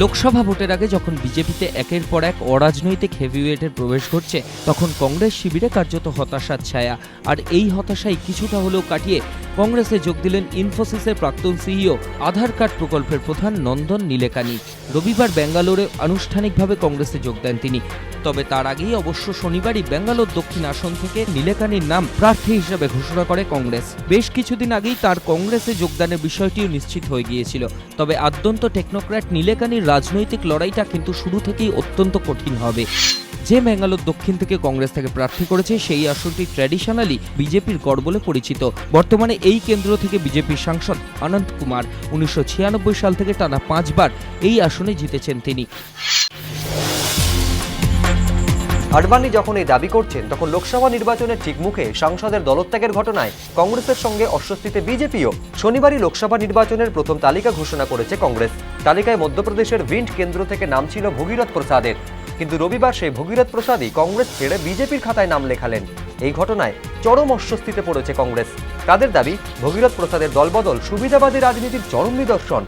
লোকসভা ভোটের আগে যখন বিজেপিতে একের পর এক অরাজনৈতিক হেভিওয়েটের প্রবেশ ঘটছে, তখন কংগ্রেস শিবিরে কার্যত হতাশার ছায়া। আর এই হতাশাই কিছুটা হলেও কাটিয়ে কংগ্রেসে যোগ দিলেন ইনফোসিসের প্রাক্তন সিইও, আধার কার্ড প্রকল্পের প্রধান নন্দন নীলেকানি। রবিবার ব্যাঙ্গালোরে আনুষ্ঠানিকভাবে কংগ্রেসে যোগ দেন তিনি। তবে তার আগেই অবশ্য শনিবারই ব্যাঙ্গালোর দক্ষিণ আসন থেকে নীলেকানির নাম প্রার্থী হিসেবে ঘোষণা করে কংগ্রেস। বেশ কিছুদিন আগেই তার কংগ্রেসে যোগদানের বিষয়টিও নিশ্চিত হয়ে গিয়েছিল। তবে আদ্যন্ত টেকনোক্র্যাট নীলেকানির রাজনৈতিক লড়াইটা কিন্তু শুরু থেকেই অত্যন্ত কঠিন হবে। যে ব্যাঙ্গালোর দক্ষিণ থেকে কংগ্রেস থেকে প্রার্থী করেছে, সেই আসনটি ট্র্যাডিশনালি বিজেপির গড় বলে পরিচিত। বর্তমানে এই কেন্দ্র থেকে বিজেপির সাংসদ অনন্ত কুমার। উনিশশো ছিয়ানব্বই সাল থেকে টানা পাঁচবার এই আসনে জিতেছেন তিনি। আডবাণী যখন এই দাবি করছেন, তখন লোকসভা নির্বাচনের ঠিক মুখে সাংসদের দলত্যাগের ঘটনায় কংগ্রেসের সঙ্গে অস্বস্তিতে বিজেপিও শনিবারই লোকসভা নির্বাচনের প্রথম তালিকা ঘোষণা করেছে কংগ্রেস। তালিকায় মধ্যপ্রদেশের ভিন্ড কেন্দ্র থেকে নাম ছিল ভগীরথ প্রসাদের। কিন্তু রবিবার সেই ভগীরথ প্রসাদই কংগ্রেস ছেড়ে বিজেপির খাতায় নাম লেখালেন। এই ঘটনায় চরম অস্বস্তিতে পড়েছে কংগ্রেস। তাদের দাবি, ভগীরথ প্রসাদের দলবদল সুবিধাবাদী রাজনীতির চরম নিদর্শন।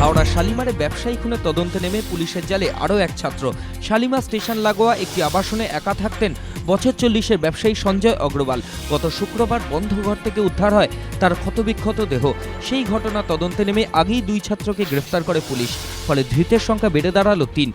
হাওড়া শালিমারে ব্যবসায়ী খুনে তদন্তে নেমে পুলিশের জালে আরও এক ছাত্র। শালিমা স্টেশন লাগোয়া একটি আবাসনে একা থাকতেন। বছর চল্লিশের ব্যবসায়ী সঞ্জয় অগ্রওয়াল। গত শুক্রবার বন্ধ ঘর থেকে উদ্ধার হয় তার ক্ষতবিক্ষত দেহ। সেই ঘটনা তদন্তে নেমে আগেই দুই ছাত্রকে গ্রেফতার করে পুলিশ, ফলে ধৃতের সংখ্যা বেড়ে দাঁড়াল তিন।